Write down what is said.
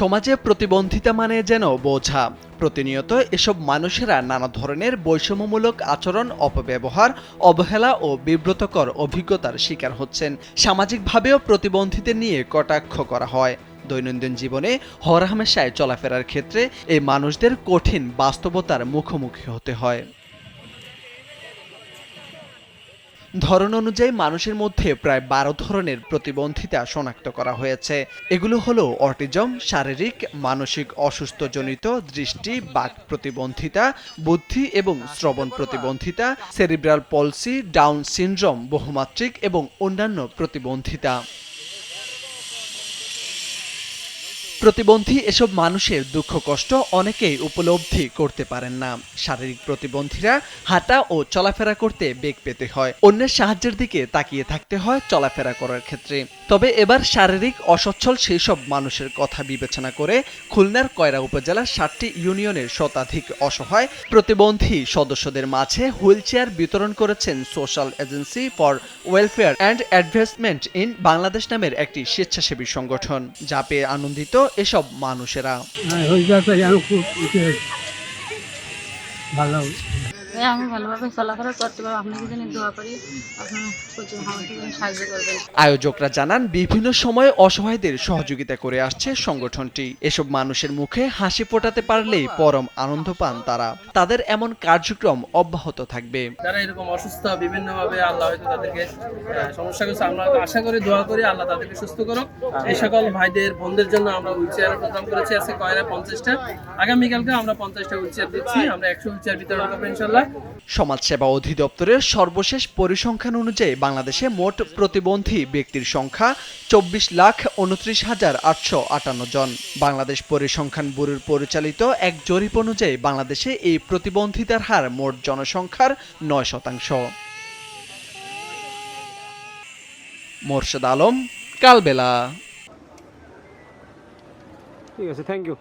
সমাজে প্রতিবন্ধিতা মানে যেন বোঝা। প্রতিনিয়ত এসব মানুষেরা নানা ধরনের বৈষম্যমূলক আচরণ, অপব্যবহার, অবহেলা ও বিব্রতকর অভিজ্ঞতার শিকার হচ্ছেন। সামাজিকভাবেও প্রতিবন্ধীদের নিয়ে কটাক্ষ করা হয়। দৈনন্দিন জীবনে হরহামেশায় চলাফেরার ক্ষেত্রে এই মানুষদের কঠিন বাস্তবতার মুখোমুখি হতে হয়। ধরন অনুযায়ী মানুষের মধ্যে প্রায় বারো ধরনের প্রতিবন্ধিতা শনাক্ত করা হয়েছে। এগুলো হলো অটিজম, শারীরিক, মানসিক অসুস্থজনিত, দৃষ্টি, বাক প্রতিবন্ধিতা, বুদ্ধি এবং শ্রবণ প্রতিবন্ধিতা, সেরিব্রাল পলসি, ডাউন সিনড্রোম, বহুমাত্রিক এবং অন্যান্য প্রতিবন্ধিতা। প্রতিবন্ধী এসব মানুষের দুঃখ, কষ্ট অনেকেই উপলব্ধি করতে পারেন না। শারীরিক প্রতিবন্ধীরা হাঁটা ও চলাফেরা করতে বেগ পেতে হয়। অন্যের সাহায্যের দিকে তাকিয়ে থাকতে হয় চলাফেরা করার ক্ষেত্রে। তবে এবার শারীরিক অসচ্ছল সেই সব মানুষের কথা বিবেচনা করে খুলনার কয়রা উপজেলার ষাটটি ইউনিয়নের শতাধিক অসহায় প্রতিবন্ধী সদস্যদের মাঝে হুইল চেয়ার বিতরণ করেছেন social agency for welfare and advancement in Bangladesh নামের একটি স্বেচ্ছাসেবী সংগঠন, যা পেয়ে আনন্দিত এসব মানুষেরা? হ্যাঁ খুব ভালো আমি ভালোভাবে চলাফেরা করতে পারব। আপনাকে জন্য দোয়া করি। আপনার প্রচুর আমাকে সাহায্য করবেন। আয়োজকরা জানান বিভিন্ন সময়ে অসহায়দের সহযোগিতা করে আসছে সংগঠনটি। এসব মানুষের মুখে হাসি ফোটাতে পারলেই পরম আনন্দ পান তারা। তাদের এমন কার্যক্রম অব্যাহত থাকবে। যারা এরকম অসুস্থ বিভিন্নভাবে আল্লাহ হয়তো তাদেরকে সমস্যা করছে আমরা আশা করি দোয়া করি আল্লাহ তাদেরকে সুস্থ করুক। এই সকল ভাইদের বোনদের জন্য আমরা হুইল চেয়ার প্রোগ্রাম করেছি আজকে কয়রা পঞ্চাশটা। আগামীকালকে আমরা পঞ্চাশটা হুইল চেয়ার দিচ্ছি আমরা একশো হুইল চেয়ার বিতরণ করব ইনশাল্লাহ। সমাজসেবা অধিদপ্তরের সর্বশেষ পরিসংখ্যান অনুযায়ী বাংলাদেশে মোট প্রতিবন্ধী ব্যক্তির সংখ্যা চব্বিশ লাখ উনত্রিশ হাজার আটশো আটান্ন জন। বাংলাদেশ পরিসংখ্যান ব্যুরোর পরিচালিত এক জরিপ অনুযায়ী বাংলাদেশে এই প্রতিবন্ধিতার হার মোট জনসংখ্যার নয় শতাংশ। মোর্শেদ আলম, কালবেলা। ঠিক আছে থ্যাংক ইউ